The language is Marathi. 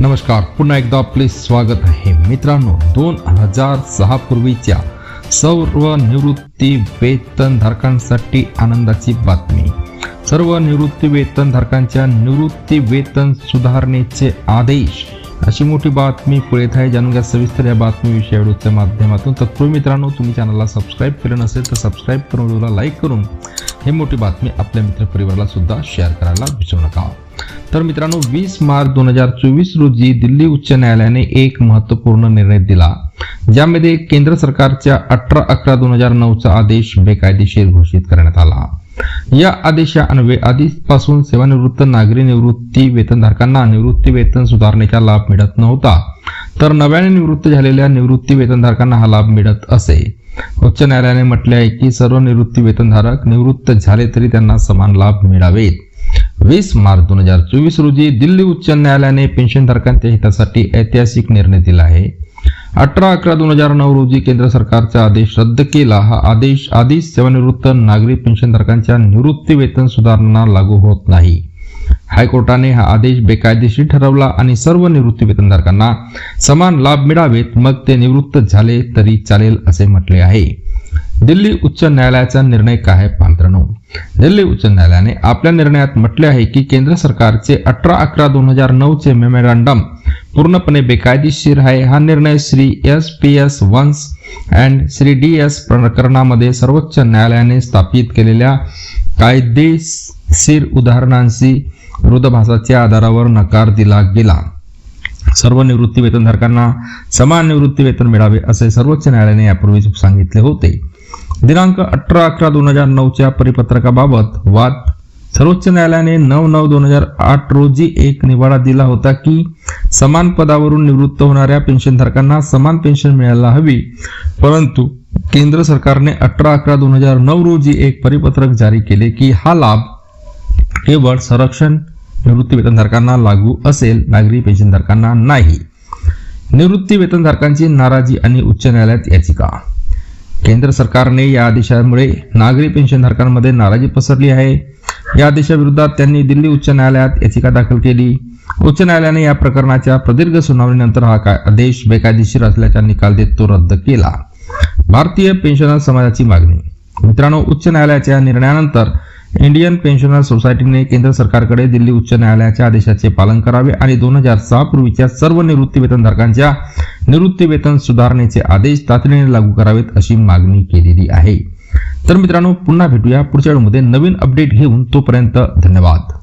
नमस्कार. पुन्हा एकदा आपले स्वागत आहे. मित्रांनो दोन हजार सहा पूर्वीच्या सर्व निवृत्ती वेतनधारकांसाठी आनंदाची बातमी. सर्व निवृत्ती वेतनधारकांच्या निवृत्ती वेतन सुधारणेचे आदेश. अशी मोठी बातमी पुढे येत आहे जाणून घ्या सविस्तर या बातमीविषयी व्हिडिओच्या माध्यमातून तत्पूर्वी मित्रांनो तुम्ही चॅनलला सबस्क्राईब केलं नसेल तर सबस्क्राईब करून व्हिडिओला लाईक करून हे मोठी बातमी आपल्या मित्रपरिवाराला सुद्धा शेअर करायला विसरू नका. तर मित्रांनो वीस मार्च दोन हजार चोवीस रोजी दिल्ली उच्च न्यायालयाने एक महत्त्वपूर्ण निर्णय दिला ज्यामध्ये केंद्र सरकारच्या अठरा अकरा दोन हजार नऊचा आदेश बेकायदेशीर घोषित करण्यात आला. या आदेशान्वये आधीपासून सेवानिवृत्त नागरी निवृत्ती वेतनधारकांना निवृत्ती वेतन सुधारणेचा लाभ मिळत नव्हता तर नव्याने निवृत्त झालेल्या निवृत्ती वेतनधारकांना हा लाभ मिळत असे. उच्च न्यायालयाने म्हटले आहे की सर्व निवृत्ती वेतनधारक निवृत्त झाले तरी त्यांना समान लाभ मिळावेत. वीस मार्च दोन हजार चोवीस रोजी दिल्ली उच्च न्यायालयाने पेन्शनधारकांच्या हितासाठी ऐतिहासिक निर्णय दिला आहे. अठरा अकरा दोन हजार नऊ रोजी केंद्र सरकारचा आदेश रद्द केला. हा आदेश आधीच सेवानिवृत्त नागरी पेन्शनधारकांच्या निवृत्ती वेतन सुधारणा लागू होत नाही. हायकोर्टाने हा आदेश बेकायदेशीर ठरवला आणि सर्व निवृत्ती वेतनधारकांना समान लाभ मिळावेत. मग ते निवृत्त झाले तरी चालेल असे म्हटले आहे. दिल्ली उच्च न्यायालयाचा निर्णय काय आहे मित्रांनो दिल्ली उच्च न्यायालयाने आपल्या निर्णयात म्हटले आहे की केंद्र सरकारचे अठरा अकरा दोन हजार नऊचे मेमोरँडम पूर्णपणे बेकायदेशीर आहे. हा निर्णय श्री एस पी एस वन्स अँड श्री डी एस प्रकरणामध्ये सर्वोच्च न्यायालयाने स्थापित केलेल्या कायदेशीर उदाहरणांशी विरोधाभासाच्या आधारावर नकार दिला गेला. सर्व निवृत्ती वेतनधारकांना समान निवृत्ती वेतन मिळावे असे सर्वोच्च न्यायालयाने यापूर्वीच सांगितले होते. दिनांक अठरा अकरा दोन हजार नऊच्या परिपत्रकाबाबत वाद. सर्वोच्च न्यायालयाने नऊ नऊ दोन हजार आठ रोजी एक निवाडा दिला होता की समान पदावरून निवृत्त होणाऱ्या पेन्शनधारकांना समान पेन्शन मिळायला हवी. परंतु केंद्र सरकारने अठरा अकरा दोन हजार नऊ रोजी एक परिपत्रक जारी केले की हा लाभ केवळ संरक्षण निवृत्ती वेतनधारकांना लागू असेल नागरी पेन्शनधारकांना नाही. निवृत्ती वेतनधारकांची नाराजी आणि उच्च न्यायालयात याचिका. केंद्र सरकारने या आदेशामुळे नागरी पेन्शनधारकांमध्ये नाराजी पसरली आहे. या आदेशाविरोधात त्यांनी दिल्ली उच्च न्यायालयात याचिका दाखल केली. उच्च न्यायालयाने या प्रकरणाच्या प्रदीर्घ सुनावणीनंतर हा काय आदेश बेकायदेशीर असल्याचा निकाल देत तो रद्द केला. भारतीय पेन्शनर समाजाची मागणी. मित्रांनो उच्च न्यायालयाच्या निर्णयानंतर इंडियन पेन्शनर सोसायटीने केंद्र सरकारकडे दिल्ली उच्च न्यायालयाच्या आदेशाचे पालन करावे आणि दोन हजार सहा पूर्वीच्या सर्व निवृत्तीवेतनधारकांच्या निवृत्तीवेतन सुधारणेचे आदेश तातडीने लागू करावेत अशी मागणी केलेली आहे. तर मित्रांनो पुन्हा भेटूया पुढच्या वेळेमध्ये नवीन अपडेट घेऊन तोपर्यंत धन्यवाद.